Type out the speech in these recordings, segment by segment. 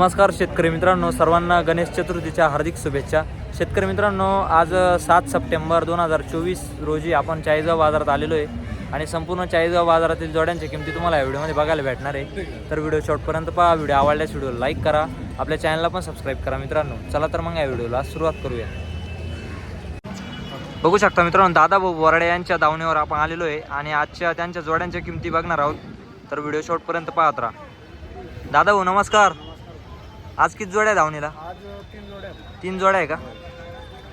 नमस्कार शेतकरी मित्रांनो सर्वांना गणेश चतुर्थीच्या हार्दिक शुभेच्छा. शेतकरी मित्रांनो आज सात सप्टेंबर दोन हजार चोवीस रोजी आपण चाळीसगाव बाजारात आलेलो आहे. आणि संपूर्ण चाळीसगाव बाजारातील जोड्यांची किमती तुम्हाला या व्हिडिओमध्ये बघायला भेटणार आहे. तर व्हिडिओ शॉर्टपर्यंत पहा व्हिडिओ आवडल्यास व्हिडिओ लाईक करा. आपल्या चॅनलला पण सबस्क्राईब करा मित्रांनो. चला तर मग या व्हिडिओला सुरुवात करूया. बघू शकता मित्रांनो दादाभाऊ बोराडे यांच्या दावणीवर आपण आलेलो आहे. आणि आजच्या त्यांच्या जोड्यांच्या किमती बघणार आहोत. तर व्हिडिओ शॉर्टपर्यंत पाहत राहा. दादा भाऊ नमस्कार. आज किती जोड्या धावणीला? आज तीन जोड्या आहेत. तीन जोड्या आहे का?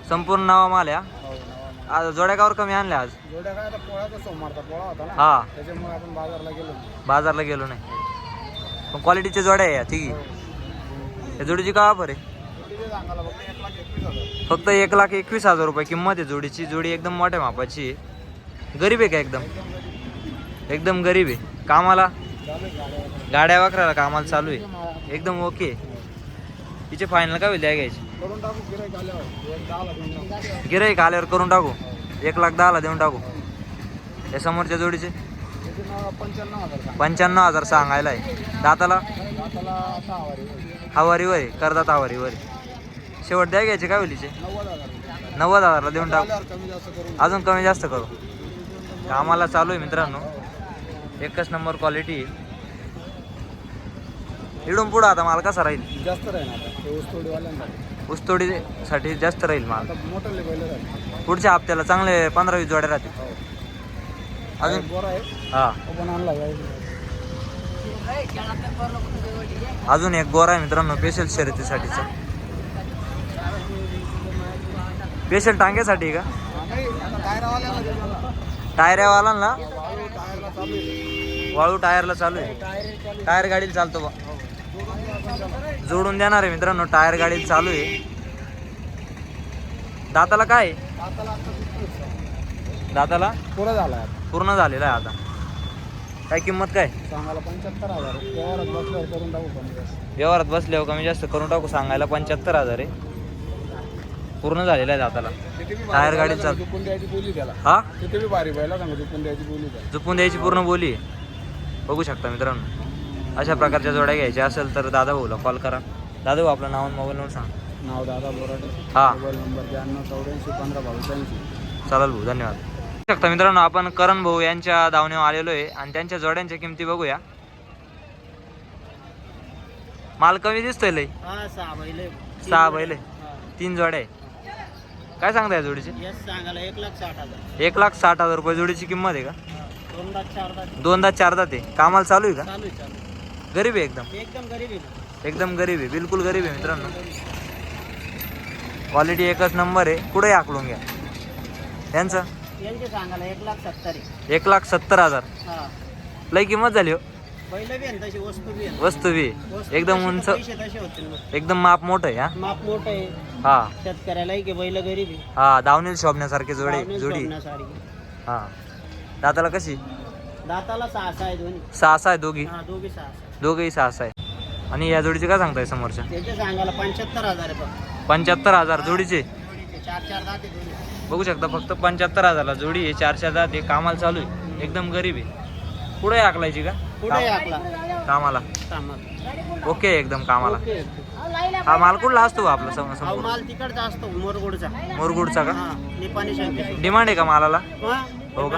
संपूर्ण नावा माल या? हो, नावा आज जोड्या कावर कमी आणल्या आज? नाही. जोड्या काय आता पोळाचा सोमवारचा पोळा होता ना. हा. त्याच्यामुळे आपण बाजारला गेलो नाही. बाजारला गेलो नाही. पण क्वालिटीच्या जोड्या आहे या ठीक आहे. या जोडीची का वापर आहे? सांगायला फक्त एक लाख एकवीस हजार. फक्त एक लाख एकवीस हजार रुपये किंमत आहे जोडीची. जोडी एकदम मोठ्या मापाची आहे. गरीब आहे का एकदम? एकदम गरीब आहे. कामाला? चालू आहे गाड्या. गाड्या वाकराला कामाला चालू आहे. एकदम ओके तिचे फायनल काय होईल द्या घ्यायची? करून टाकू गिराईक आल्यावर. एक दहाला देऊन टाकू. गिराईक आल्यावर करून टाकू. एक लाख दहाला देऊन टाकू. या समोरच्या जोडीचे? त्याचे नाव पंच्याण्णव हजार सांगा. पंच्याण्णव हजार सांगायला आहे. दाताला? दाताला सहा वारी होईल. हवारीवर आहे हवारीवर आहे. शेवट द्या घ्यायचे काय होलीचे नव्वद हजार नव्वद हजारला देऊन टाकू. आल्यावर कमी जास्त करून. अजून कमी जास्त करू. कामाला चालू आहे मित्रांनो. एकच नंबर क्वालिटी इडून पुढं आता माल कसा राहील? जास्त राहील आता. ते ऊसतोडीवाल्यांना ऊसतोडीसाठी जास्त राहील माल. आता मोठं लेवल राहील. पुढच्या हप्त्याला चांगले पंधरा वीस जोड्या राहतील. हो. अजून? एक बोरा आहे. हा. आणला जाईल अजून एक गोरा आहे मित्रांनो स्पेशल शर्यतीसाठीचा. स्पेशल टांग्यासाठी का. टायऱ्यावाला वाळू टायरला चालू आहे. वाळू टायरला चालू आहे. टायर टायर गाडीला चालतो बा. जोडून देणार आहे मित्रांनो टायर गाडीला चालू आहे. दाताला काय. दाताला? पुरं झाला पूर्ण झालेला आहे आता. काय किंमत काय? सांगायला पंच्याहत्तर हजार आहे. व्यवहारात बसल्यावर करून टाकू कमी जास्त. व्यवहारात बसल्यावर कमी जास्त करून टाकू सांगायला पंच्याहत्तर हजार आहे. पूर्ण झालेला आहे दाताला. टायर गाडी चाल- सांगा, झुकून द्यायची बोली त्याला. हा? बी सांगा झुकून द्यायची बोली झुपून द्यायची पूर्ण बोली. बघू शकता मित्रांनो. अशा प्रकारच्या जोड्या घ्यायच्या असेल तर दादा भाऊला कॉल करा. दादा भाऊ आपलं नाव मोबाईल नंबर सांग. नाव दादा बोराटे. हा. मोबाईल नंबर ब्याण्णव चौऱ्याऐंशी पंधरा बावीस चालेल भाऊ धन्यवाद. शकता मित्रांनो आपण करण भाऊ यांच्या दावणीवर आलेलो आहे आणि त्यांच्या जोड्यांच्या किमती बघूया. माल कमी दिसतोय लय सहा बैल. तीन जोड्या. आहे. काय सांगता या जोडीची? एक लाख साठ हजार. रुपये जोडीची किंमत आहे का? दोनदा चारदा. ते. कामाला चालू आहे का? गरीब आहे एकदम. एकदम गरीब आहे. एकदम गरीब आहे. बिलकुल गरीब आहे मित्रांनो. क्वालिटी एकच नंबर आहे. पुढे आकलून घ्या? यांचं? यांचे सांगायला एक लाख सत्तर आहे. एक लाख सत्तर हजार. लई किंमत झाली हो. वस्तू बी एकदम उंच. एकदम माप मोठं आहे हा? माप मोठं आहे. हा. बैल गरीब आहे. हा दावणील शोभण्यासारखे जोडे जोडी. हा. दाताला कशी? दाताला सहा सहा आहे दोन्ही. सहा सहा आहे दोघी. दोघी सहा दोघेही सहा सहा आहे. आणि या जोडीचे काय सांगताय समोरच्या? त्याचे सांगायला पंच्याहत्तर हजार आहे पंच्याहत्तर हजार जोडीचे? जोडीचे. चार चार दाते दोन्ही. बघू शकता फक्त पंच्याहत्तर हजारला जोडी आहे चारशे दात आहे कामाला चालू आहे. एकदम गरीब आहे. पुढे आकलायची का? पुढे आकला. कामाला. सामान ओके एकदम कामाला. ओके. हा माल कुठला असतो बा आपला सम- अहो, संपूर्ण माल तिकडचा असतो मोरगोडचा. मुरगुडचा का? हा निपाणी डिमांड आहे का मालाला? हा हो का?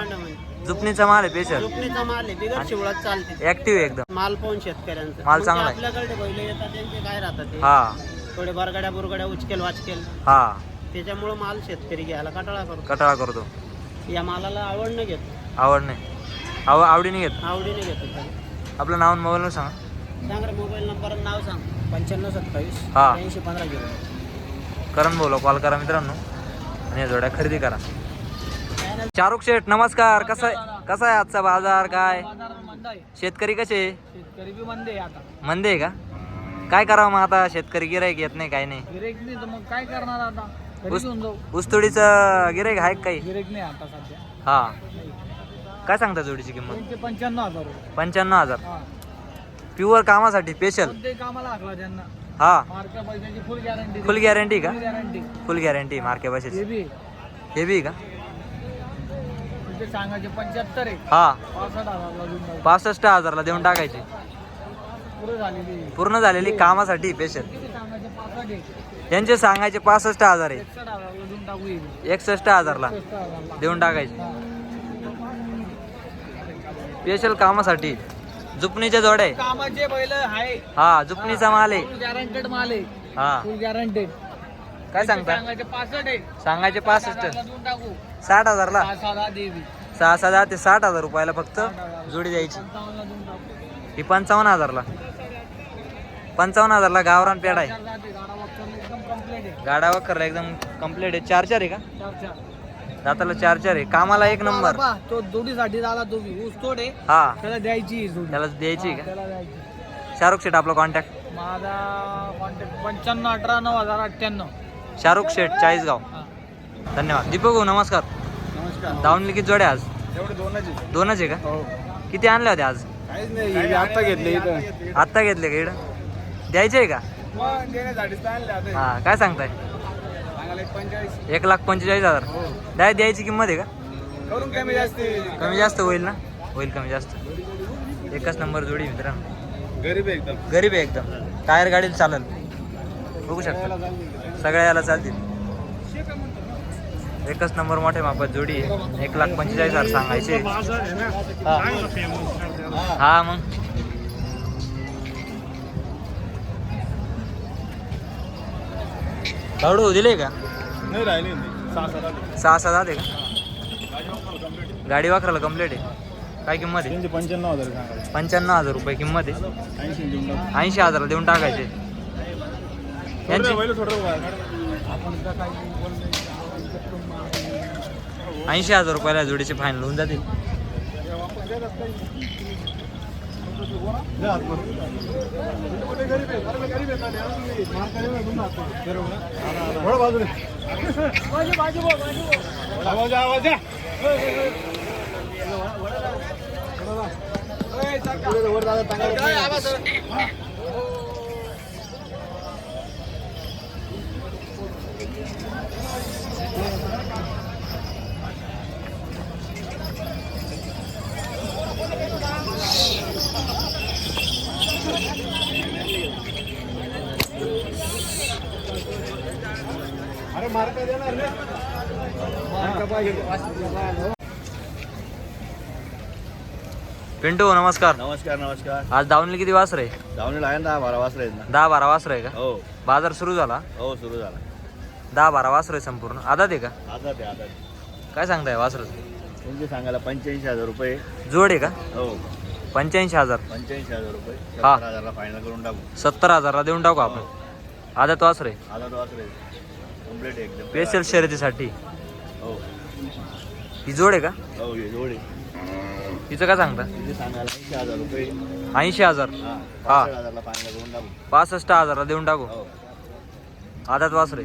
म्हणजे. जुपणीचा माल आहे पेशल रुपणीचा माल आहे बिगर शिवळात चालते. ऍक्टिव्ह एकदम. माल पाहून शेतकऱ्यांचा. माल ते चांगला आहे. आपल्याकडे बैल येतात त्यांचे काय राहतात ते? हा. थोडे बरगड्या बुरगड्या उचकेल वाचकेल. हा. त्याच्यामुळे माल शेतकरी घ्यायला कटाळा करतो. कटाळा करतो. या मालाला आवड न घेत. आवड नाही. आव आवडीने घेत. आवडीने घेतो आपलं नाव आणि मोबाईल सांगा. सांग रे मोबाईल नंबर आणि नाव सांग. पंच्याण्णव सत्तावीस हा. ऐंशी पंधरा करण बोला कॉल करा मित्रांनो. आणि या जोड्या खरेदी करा. शाहरुख शेठ नमस्कार. कसा आहे कसा आहे आजचा बाजार? काय? शेतकरी कसे? शेतकरी बी मंदे आता. मंदे आहे का? काय करावं मग आता? शेतकरी गिराईक येत नाही काय नाही. गिरेक नाही तर मग काय करणार आता? घरी ऊस- घेऊन जाऊ. ऊसतोडीचं गिराईक आहे का काही? गिरेक नाही आता सध्या. हा. काय सांगता जोडीची किंमत? त्यांचे पंच्याण्णव हजार रुपये. पंच्याण्णव हजार. हा. प्युअर कामासाठी स्पेशल कामाला हाकला त्यांना. हा. मार्का पैशाची फुल गॅरंटी फुल गॅरंटी का? गॅरंटी फुल गॅरंटी मार्के हे बसेस बी हे बी का? तुमचे सांगायचे पंच्याहत्तर आहे. हा. पासष्ट हजारला देऊन टाकू. पासष्ट हजारला देऊन टाकायचे. झालेली पूर्ण झालेली कामासाठी स्पेशल किती सांगायचे? पासष्ट आहे. यांचे सांगायचे पासष्ट हजार आहे. एकसष्ट हजारला देऊन टाकू येईल एकसष्ट हजारला एकसष्ट हजारला. देऊन टाकायचे. स्पेशल कामासाठी. जुपणीच्या जोड्या आहे कामाचे बैल आहे. हा जुपणीचा माल आहे. फुल गॅरंटेड माल आहे. हा. फुल गॅरंटेड काय सांगता? सांगायचे पासष्ट आहे. सांगायचे पासष्ट. हजारला देऊन टाकू. साठ हजारला? पाच सहा देवी सहा सहा दहा ते साठ हजार रुपयाला फक्त जोडी द्यायची. पंचावन्नला देऊन टाकू. ही पंचावन्न हजारला. पंचावन्न हजारला गावरान पेड आहे. चार गाडा एकदम कंप्लीट आहे. गाडा वखरला एकदम कंप्लीट आहे. चार चार आहे का? चार चार. दाताला चार चार आहे. कामाला एक नंबर. तो जोडीसाठी झाला तो आहे. हा. त्याला द्यायची ही जोडी. त्याला द्यायची हा, का? त्याला द्यायची. शाहरुख शेठ आपला कॉन्टॅक्ट माझा कॉन्टॅक्ट पंच्याण्णव अठरा नऊ हजार अठ्ठ्याण्णव. शाहरुख शेठ चाळीसगाव. धन्यवाद. दीपक भाऊ नमस्कार. नमस्कार. किती जोड्या आज. एवढे दोनच आहे दोनच आहे का? हो. किती आणल्या होत्या आज? काहीच नाही आता घेतले इथं. आत्ता घेतले का इकडं? द्यायचे आहे का? मग देण्यासाठीच आणले आता. हा काय सांगताय? सांगायला एक पंचेचाळीस. एक लाख पंचेचाळीस हजार. हो. द्याय द्यायची किंमत आहे का? करून कमी जास्त. कमी जास्त होईल ना? होईल कमी जास्त. एकच नंबर जोडी मित्रांनो. गरीब आहे एकदम. गरीब आहे एकदम. टायर गाडीला चालेल. बघू शकता. सगळ्या याला चालतील. एकच नंबर मोठे मापात जोडी आहे. एक लाख पंचेचाळीस हजार सांगायचे. हा. मग. लाडू दिले का? नाही राहिले सहा सात सहा सहा दे का? गाडी वाकराला कंप्लीट आहे. काय किंमत आहे? पंच्याण्णव हजार पंच्याण्णव हजार रुपये किंमत आहे. ऐंशी हजारला देऊन टाकायचे यांची थोडं बैल थोडं आपण ऐंशी हजार रुपयाला जोडीचे फायनल होऊन जातील. आवाज आवाज अरे मार्क देणार रे मार्क पाहिजे पिंटू नमस्कार. नमस्कार नमस्कार. आज दावणीला किती वासर आहे धावणीला आहे ना दहा बारा आहेत ना. दहा बारा वासर आहे का? हो. बाजार सुरू झाला. हो सुरू झाला. दहा बारा वासर आहे संपूर्ण. आधा आहे का? काय सांगताय वासर? तुमचे सांगायला पंच्याऐंशी हजार रुपये. जोड आहे का? हो. पंच्याऐंशी हजार. पंच्याऐंशी हजार रुपये. हा. सत्तर हजारला फायनल करून टाकू. सत्तर हजारला देऊन टाकू आपण. आदात वासर आहे? तो वाजता कंप्लीट एकदम. स्पेशल शर्यतीसाठी. हो. ही जोड आहे का? हो हे जोडे तिचं काय सांगता? तुमचे सांगायला ऐंशी हजार रुपये. ऐंशी हजार. हा हा. पासष्ट हजारला फायनल करून टाकू. पासष्ट हजारला देऊन टाकू. हो. आदात वासरे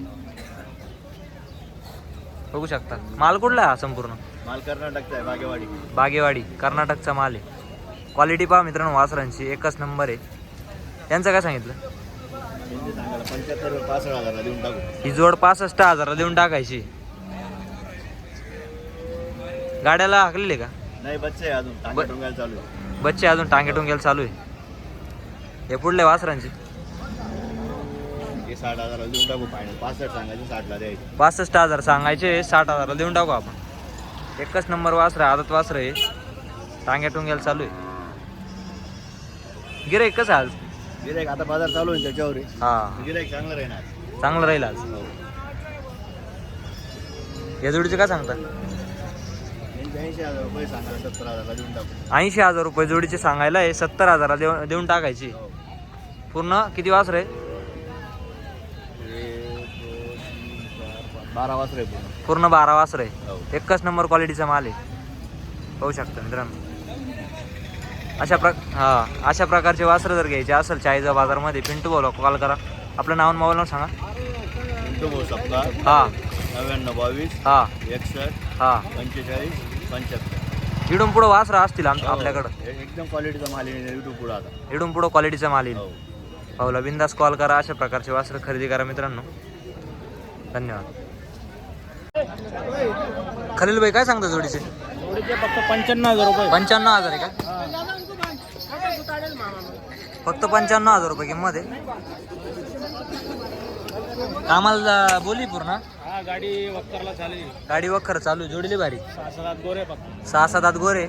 बघू शकता. माल कुठला आहे हा संपूर्ण? माल कर्नाटकचा आहे बागेवाडी. बागेवाडी कर्नाटकचा माल आहे. क्वालिटी पहा मित्रांनो वासरांची एकच नंबर आहे. त्यांचं काय सांगितलं? त्यांचे सांगायला पंच्याहत्तर रुपये पासष्ट हजारला देऊन टाकू. ही जोड पासष्ट हजारला देऊन टाकायची. गाड्याला हाकलेले का? नाही बच्चे आहे अजून. टांगे टुंगायला चालू आहे. बच्चे अजून टांगे टुंग्याला चालू आहे. हे पुढले वासरांचे. साठ हजारला देऊन टाकू फायनल पासष्ट सांगायचे साठला द्यायचे. पासष्ट हजार सांगायचे साठ हजारला देऊन टाकू आपण. एकच नंबर वासर आहे, आदत वासर आहे. टांग्या टुंग्याला चालू आहे. गिराईक कसं आज? गिरायक आता बाजार चालू आहे त्याच्यावर आहे. हा. गिरायक चांगलं राहील आज. चांगलं राहील आज. हो. या जोडीचे काय सांगता? ऐंशी हजार रुपये सांगायला सत्तर हजारला देऊन टाकू. ऐंशी हजार रुपये जोडीचे सांगायला आहे सत्तर हजाराला देऊन देऊन टाकायची. हो. पूर्ण किती वासर आहे एक, दोन, तीन, चार, पाच. बारा वाजता आहे पूर्ण. पूर्ण बारा वासर आहे. हो. एकच नंबर क्वालिटीचा माल आहे. पाहू शकता मित्रांनो. अशा प्र हा अशा प्रकारचे वासरं जर घ्यायचे असेल चाळीसगाव बाजारमध्ये पिंटू बोला कॉल करा. आपलं नाव आणि मोबाईल नंबर सांगा. पिंटू भाऊ सप्ताह हा. नव्याण्णव बावीस. हा. एकसष्ट. हा. पंचेचाळीस. पंच्याहत्तर. इडून पुढं वासरं असतील आम हो. आपल्याकडं. हे- एकदम क्वालिटीचा माल आहे युट्यूब पुढं आता. इडून पुढं क्वालिटीचा माल येईल हो. पावला बिंदास कॉल करा. अशा प्रकारचे वासरं खरेदी करा मित्रांनो. धन्यवाद. खलील भाई काय सांगता जोडीचे? जोडीचे फक्त पंच्याण्णव हजार रुपये. पंच्याण्णव हजार आहे का? फक्त पंच्याण्णव हजार रुपये किंमत आहे. कामाला बोली पूर्ण? हा गाडी चालेल. गाडी वखर चालू जोडली भारी. सहा सात गोरे फक्त. सहा सात आत गोरे.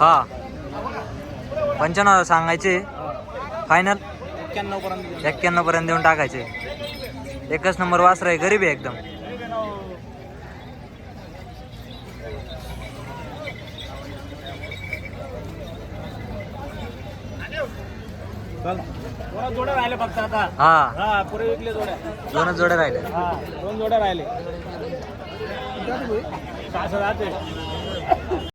हा. पंच्याण्णव हजार सांगायचे. फायनल एक्क्याण्णव पर्यंत एक्क्याण्णव पर्यंत देऊन टाकायचे. एकच नंबर वासर आहे गरीब आहे एकदम. जोड्या राहिले फक्त आता. हा. हा पुरे विकले जोड्या. दोनच जोडे राहिले. हा दोन जोड्या राहिले. आठ आहे.